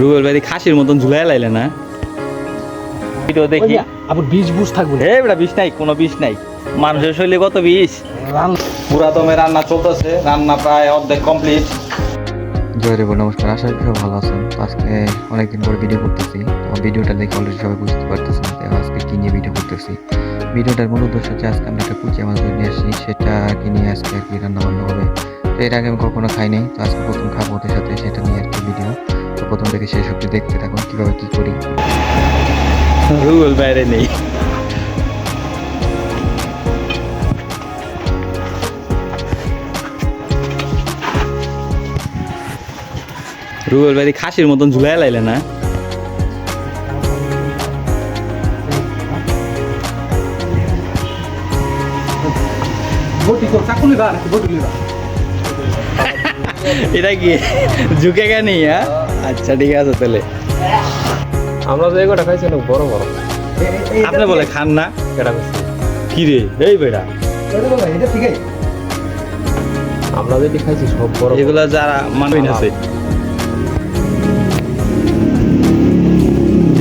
রুবেল ভাই খাসির মতন ঝুলাই লাইলে না। ভিডিও দেখি। আবার বিষ বুঝ থাকব। হে বেটা বিষ নাই কোনো বিষ নাই। মানুষের শরীরে কত বিষ? পুরা দমে রান্না চলতেছে রান্না প্রায় অর্ধেক কমপ্লিট জয় রেব নমস্কার। আশা করি ভালো আছেন। আজকে অনেকদিন পরে ভিডিও করতেছি। ভিডিওটা দেখে অলরেডি সবাই বুঝতে পারতেছেন আজকে কি নিয়ে ভিডিও করতেছি। ভিডিওটার মূল উদ্দেশ্য হচ্ছে আজকে আমরা একটা কুচিয়া মাছ ধরে নিয়ে আসি। সেটা কি নিয়ে আজকে আর কি রান্না বান্না হবে? তো এর আগে আমি কখনো খাইনি। তো আজকে প্রথম খাব ওদের সাথে সেটা নিয়ে আর কি ভিডিও তো প্রথম থেকে শেষ অব্দি দেখতে থাকুন কীভাবে কী করি। রুবেল বাইরে নেই। রুবেল ভাই খাসির মতন ঝুলাই লাইলে না? এটা কি? ঝুঁকে গেনি হ্যাঁ? আচ্ছা ঠিক আছে তাহলে। আমরা যে এগুলো খাইছি অনেক বড় বড়। আপনি বলে খান না। এটা খাইছি। কি রে? এই আছে আমরা যেটি খাইছি সব বড় বড়। এগুলা যারা মানুষ আছে।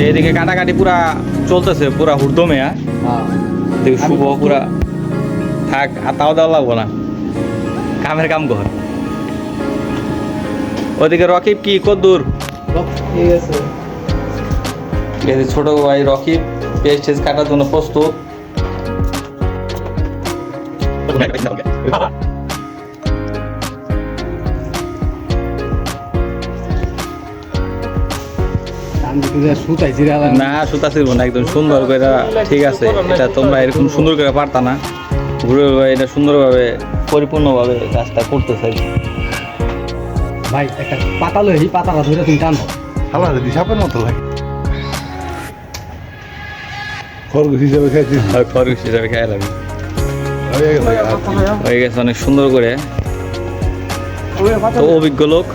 এদিকে কাটাকাটি পুরা চলতেছে পুরা হুড়দমে হ্যাঁ? দেখি শুভ পুরা থাক আর তাও দেওয়া লাগবো না। কামের কাম কর। ওদিকে রকিব কি? কদ্দুর? এই ছোট ভাই রকিব পেস্ট টেস্ট কাটার জন্য প্রস্তুত। না সুতা ছিল না একদম সুন্দর করে ঠিক আছে। এটা তোমরা এরকম সুন্দর করে পারতা না। ঘুরে ভাই এটা সুন্দরভাবে পরিপূর্ণভাবে কাজটা করতে চাই ভাই একটা পাতা লই এই পাতাটা ধরে তুমি টানো। হালা যদি সাপের মতো লাগে? খরগোশ হিসাবে খাইছি। আর খরগোশ হিসাবে খেয়ে লাগবে। হয়ে গেছে। হয়ে অনেক সুন্দর করে। তো অভিজ্ঞ লোক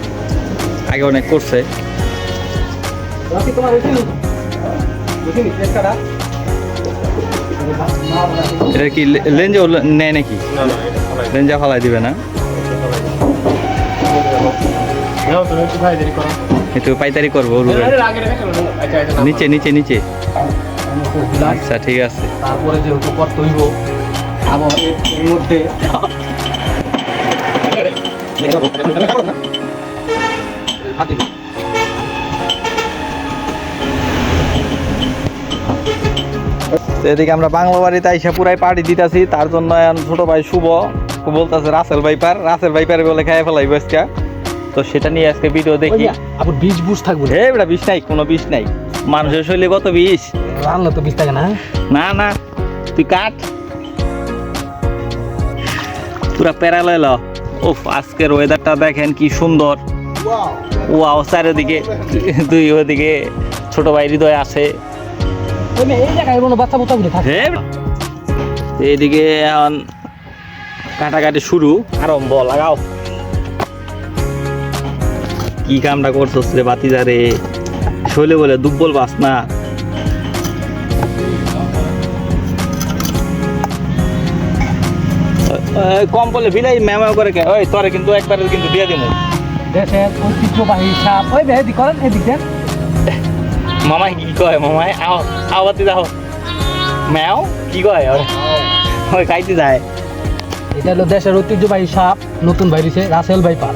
আগে অনেক করছে। এটা কি লে- লেঞ্জও নেয় নাকি? লেঞ্জা ফালাই দিবে না? একটু পাইতারি করব রুবেল। আরে আগে রেখে চলো আচ্ছা আচ্ছা নিচে নিচে নিচে। আচ্ছা ঠিক আছে। তারপরে যেহেতু করতে হইব আবার এর- এর মধ্যে তো এদিকে আমরা বাংলা বাড়িতে আইসা পুরাই পার্টি দিতেছি তার জন্য ছোট ভাই শুভ। বলতেছে রাসেল ভাইপার রাসেল ভাইপার বলে খাই ফেলাই আজকে। তো সেটা নিয়ে আজকে ভিডিও দেখি। আবার বীজ বুঝ থাকব হে বেটা বিষ নাই কোনো বিষ নাই। মানুষের শরীরে কত বিষ? রান্না তো বীজ থাকে না। না না তুই কাট। পুরা প্যারালাইল ওফ আজকের ওয়েদারটা দেখেন কি সুন্দর। ও ওয়াও চারিদিকে তুই ওদিকে ছোট ভাই হৃদয় আছে। এইদিকে এখন কাটাকাটি শুরু আরম্ভ লাগাও। কি কামটা করছস রে বাতিজারে শৈলে বলে দুব্বল বাস না। কম বলে বিলাই ম্যামাও করে কে? ওই তোরে কিন্তু একবারে কিন্তু দিয়ে দিমু। দেশের ঐতিহ্যবাহী সাপ। ওই এদিক করেন এদিক দেন। মামাই কি কয় মামাই? আও আওয়াতি যাও ম্যাও কি কয়? ওই ওই খাইতে যায়। এটা হলো দেশের ঐতিহ্যবাহী সাপ। নতুন বাইরেছে রাসেল ভাইপার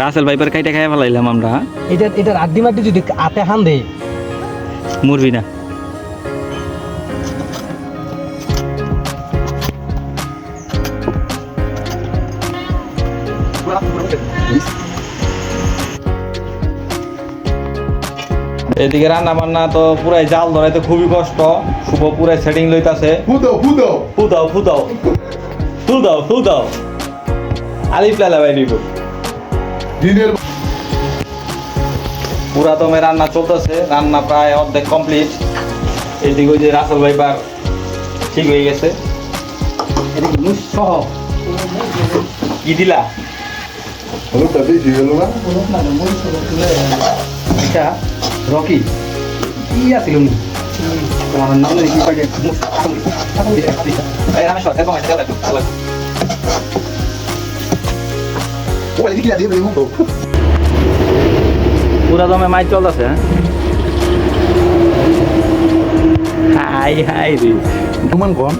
রাসেল ভাইপার কাইটা খাই ফেলাইলাম আমরা। এটা এটার আড্ডি মাড্ডি যদি আতে হান দেয় মুরবি না। এদিকে রান্না বান্না তো পুরাই জাল ধরাইতে খুবই কষ্ট। শুভ পুরাই সেটিং লইতাছে। ফুদো ফুদো ফুদাও ফুদাও। ফুদাও ফুদাও। আলিফ লালা ভাই নিব। দিনের পুরা দমে রান্না চলতেছে রান্না প্রায় অর্ধেক কমপ্লিট এদিকে ওই যে রাসেল ভাইপার ঠিক হয়ে গেছে। এটা কি মুস সহ কি দিলা? হলুদটা বেশি গেল না? এটা রকি কি আছিল তোমার নাম কি পাগে রামেশ্বর এরকম পুরা দমে মাই চলতেছে হাই হাই রে। Cuman kon.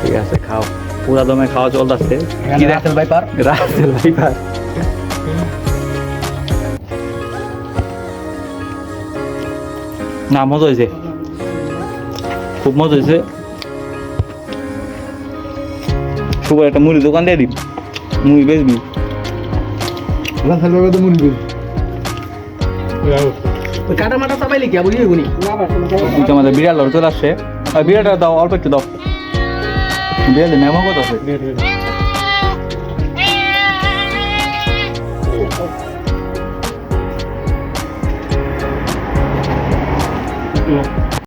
ঠিক আছে খাও। পুরা দমে খাওয়া চলতেছে। কি রে Rafael Baipar. Russell viper. না মজা হয়েছে খুব মজা হয়েছে শুভ একটা মুড়ি দোকান দিয়ে দিবি। মুড়ি বেচবি। মুড়ি কাটা মাটা চাপাইলে কি? বুঝি গুনি আমাদের বিড়াল লড় চলে আসছে। আর বিড়ালটা দাও অল্প একটু দাও। বিড়াল মেমো কত আছে।